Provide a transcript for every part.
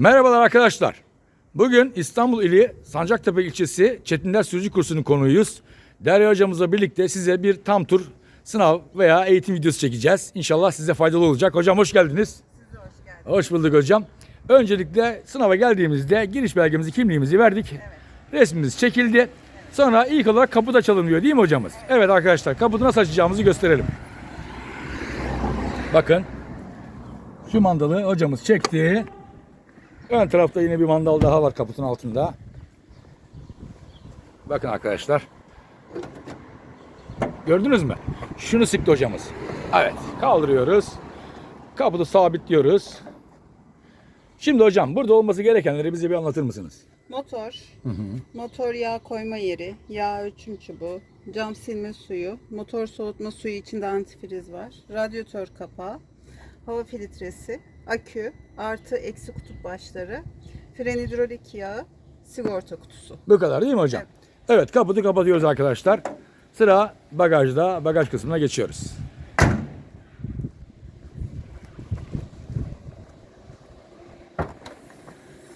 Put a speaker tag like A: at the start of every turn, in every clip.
A: Merhabalar arkadaşlar. Bugün İstanbul ili Sancaktepe ilçesi Çetinler Sürücü Kursu'nun konuğuyuz. Derya hocamızla birlikte size bir tam tur sınav veya eğitim videosu çekeceğiz. İnşallah size faydalı olacak. Hocam hoş geldiniz. Hoş bulduk hocam. Öncelikle sınava geldiğimizde giriş belgemizi, kimliğimizi verdik. Resmimiz çekildi. Sonra ilk olarak kapıda çalınıyor değil mi hocamız? Evet arkadaşlar kapıda nasıl açacağımızı gösterelim. Bakın. Şu mandalı hocamız çekti. Ön tarafta yine bir mandal daha var kaputun altında. Bakın arkadaşlar. Gördünüz mü? Şunu sıktı hocamız. Evet. Kaldırıyoruz. Kaputu sabitliyoruz. Şimdi hocam burada olması gerekenleri bize bir anlatır mısınız?
B: Motor, motor yağ koyma yeri, yağ ölçüm çubuğu, cam silme suyu, motor soğutma suyu içinde antifriz var, radyatör kapağı, hava filtresi, akü, artı eksi kutup başları, fren hidrolik yağı, sigorta kutusu.
A: Bu kadar değil mi hocam? Evet, kaputu kapatıyoruz arkadaşlar. Sıra bagajda, bagaj kısmına geçiyoruz.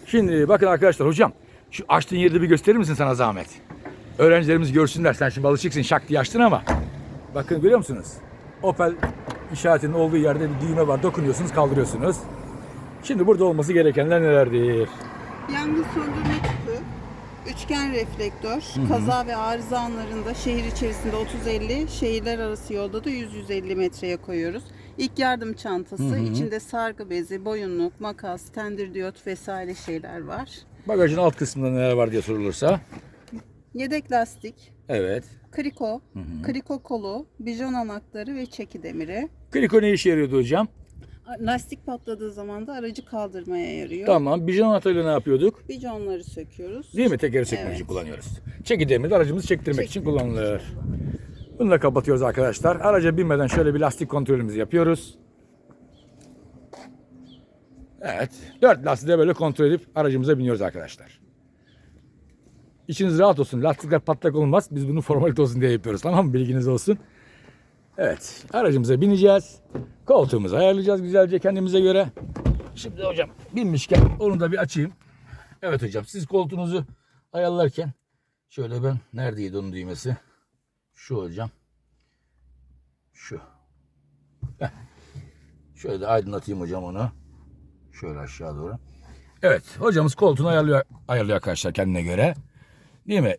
A: Şimdi bakın arkadaşlar hocam şu açtığın yeri de bir gösterir misin sana zahmet? Öğrencilerimiz görsünler. Sen şimdi alışıksın şak diye açtın ama. Bakın görüyor musunuz? Opel işaretinin olduğu yerde bir düğme var. Dokunuyorsunuz kaldırıyorsunuz. Şimdi burada olması gerekenler nelerdir?
B: Yangın söndürme tüpü, üçgen reflektör, kaza ve arıza anlarında şehir içerisinde 30-50, şehirler arası yolda da 100-150 metreye koyuyoruz. İlk yardım çantası, içinde sargı bezi, boyunluk, makas, tendir diyot vesaire şeyler var.
A: Bagajın alt kısmında neler var diye sorulursa.
B: Yedek lastik,
A: Evet.
B: kriko, kriko kolu, bijon anahtarı ve çeki demiri.
A: Kliko ne işe yarıyordu hocam?
B: Lastik patladığı zaman da aracı kaldırmaya yarıyor.
A: Tamam. Bijon anahtarıyla ne yapıyorduk?
B: Bijonları söküyoruz.
A: Değil mi? Tekeri sökmek
B: Evet.
A: için kullanıyoruz. Çeki demiri de aracımızı çektirmek için
B: Çektirmek
A: kullanılır. Bunu da kapatıyoruz arkadaşlar. Araca binmeden şöyle bir lastik kontrolümüzü yapıyoruz. Evet. Dört lastiği de böyle kontrol edip aracımıza biniyoruz arkadaşlar. İçiniz rahat olsun. Lastikler patlak olmaz. Biz bunu formalite olsun diye yapıyoruz. Tamam mı? Bilginiz olsun. Evet. Aracımıza bineceğiz. Koltuğumuzu ayarlayacağız güzelce kendimize göre. Şimdi hocam binmişken onu da bir açayım. Evet hocam siz koltuğunuzu ayarlarken şöyle ben neredeydi onun düğmesi? Şu hocam. Şu. Şöyle de aydınlatayım hocam onu. Şöyle aşağı doğru. Evet hocamız koltuğunu ayarlıyor, ayarlıyor arkadaşlar kendine göre. Değil mi?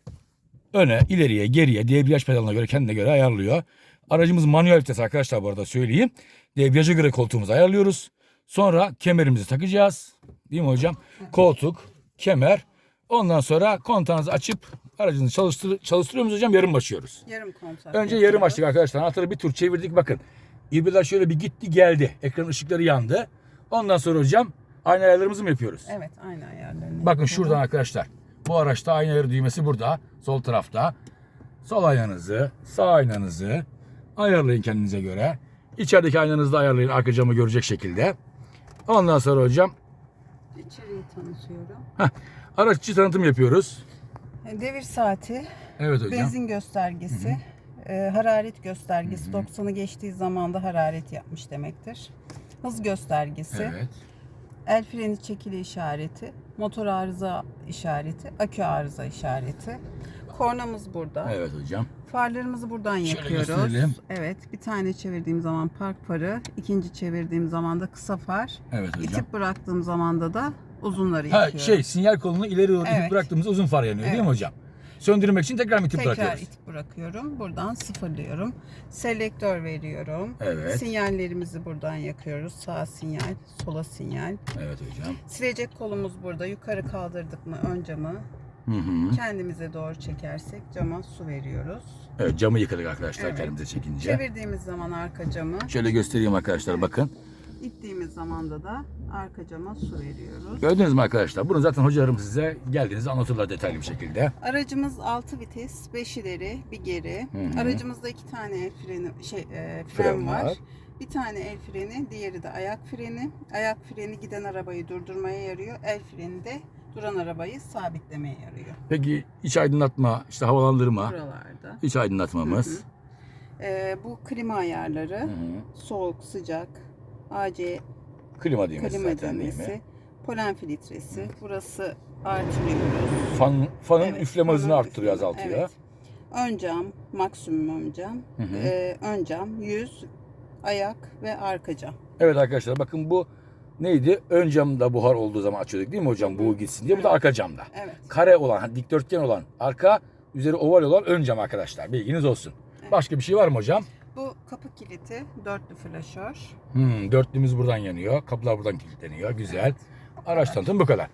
A: Öne, ileriye, geriye, debriyaj pedalına göre kendine göre ayarlıyor. Aracımız manuel vites arkadaşlar bu arada söyleyeyim. Debriyaja göre koltuğumuzu ayarlıyoruz. Sonra kemerimizi takacağız. Değil mi hocam? Koltuk, kemer. Ondan sonra kontağınızı açıp aracınızı çalıştır, çalıştırıyor muyuz hocam? Yarım başlıyoruz.
B: Yarım kontak.
A: Önce yarım açtık arkadaşlar. Anahtarı bir tur çevirdik bakın. İbrikler şöyle bir gitti geldi. Ekran ışıkları yandı. Ondan sonra hocam aynı ayarlarımızı mı yapıyoruz?
B: Evet aynı ayarlarını.
A: Bakın şuradan arkadaşlar. Bu araçta aynı ayarı düğmesi burada. Sol tarafta. Sol ayağınızı, sağ aynanızı ayarlayın kendinize göre. İçerideki aynanızı da ayarlayın arka camı görecek şekilde. Ondan sonra hocam
B: İçeriği tanıtıyorum.
A: heh, araç içi tanıtım yapıyoruz.
B: Devir saati,
A: Evet hocam.
B: benzin göstergesi, e, hararet göstergesi. 90'ı geçtiği zaman da hararet yapmış demektir. Hız göstergesi,
A: Evet.
B: el freni çekili işareti, motor arıza işareti, akü arıza işareti. Kornamız burada.
A: Evet hocam.
B: Farlarımızı buradan
A: Şöyle
B: yakıyoruz.
A: gösterelim.
B: Evet, bir tane çevirdiğim zaman park farı, ikinci çevirdiğim zaman da kısa far,
A: Evet hocam.
B: itip bıraktığım zaman da da uzunları
A: Ha
B: yakıyorum.
A: şey sinyal kolunu ileri doğru itip
B: Evet.
A: bıraktığımızda uzun far yanıyor değil mi
B: Evet.
A: hocam? Söndürmek için tekrar mı itip
B: Tekrar
A: bırakıyoruz?
B: itip bırakıyorum. Buradan sıfırlıyorum. Selektör veriyorum.
A: Evet.
B: Sinyallerimizi buradan yakıyoruz. Sağ sinyal, sola sinyal.
A: Evet hocam.
B: Silecek kolumuz burada. Yukarı kaldırdık mı ön camı
A: Hı hı.
B: kendimize doğru çekersek cama su veriyoruz.
A: Evet camı yıkadık arkadaşlar
B: Evet.
A: kendimize çekince.
B: Çevirdiğimiz zaman arka camı,
A: Şöyle göstereyim arkadaşlar bakın.
B: ittiğimiz zamanda da arka cama su veriyoruz.
A: Gördünüz mü arkadaşlar? Bunu zaten hocalarım size geldiğinizde anlatırlar detaylı bir şekilde.
B: Aracımız 6 vites, 5 ileri, bir geri.
A: Hı hı.
B: Aracımızda iki tane el freni, şey, e, fren,
A: Fren
B: var.
A: var.
B: Bir tane el freni, diğeri de ayak freni. Ayak freni giden arabayı durdurmaya yarıyor. El freni de duran arabayı sabitlemeye yarıyor.
A: Peki iç aydınlatma, işte havalandırma,
B: Buralarda.
A: iç aydınlatmamız.
B: E, bu klima ayarları.
A: Hı hı.
B: Soğuk, sıcak, AC
A: Klima düğmesi
B: klima
A: zaten değil mi?
B: Polen filtresi. Burası artırıyoruz.
A: Fan, fanın
B: Evet,
A: üfleme hızını arttırıyor,
B: üfleme,
A: azaltıyor.
B: evet. Ön cam, maksimum ön cam.
A: Hı hı.
B: Ee, ön cam, yüz, ayak ve arka cam.
A: Evet arkadaşlar bakın bu neydi? Ön camda buhar olduğu zaman açıyorduk değil mi hocam? Bu gitsin diye. Bu da arka camda.
B: Evet.
A: Kare olan, hani dikdörtgen olan arka, üzeri oval olan ön cam arkadaşlar. Bilginiz olsun.
B: Evet.
A: Başka bir şey var mı hocam?
B: Bu kapı kiliti, dörtlü flaşör.
A: Hmm, dörtlümüz buradan yanıyor. Kapılar buradan kilitleniyor. Güzel. Araç tanıtım bu kadar.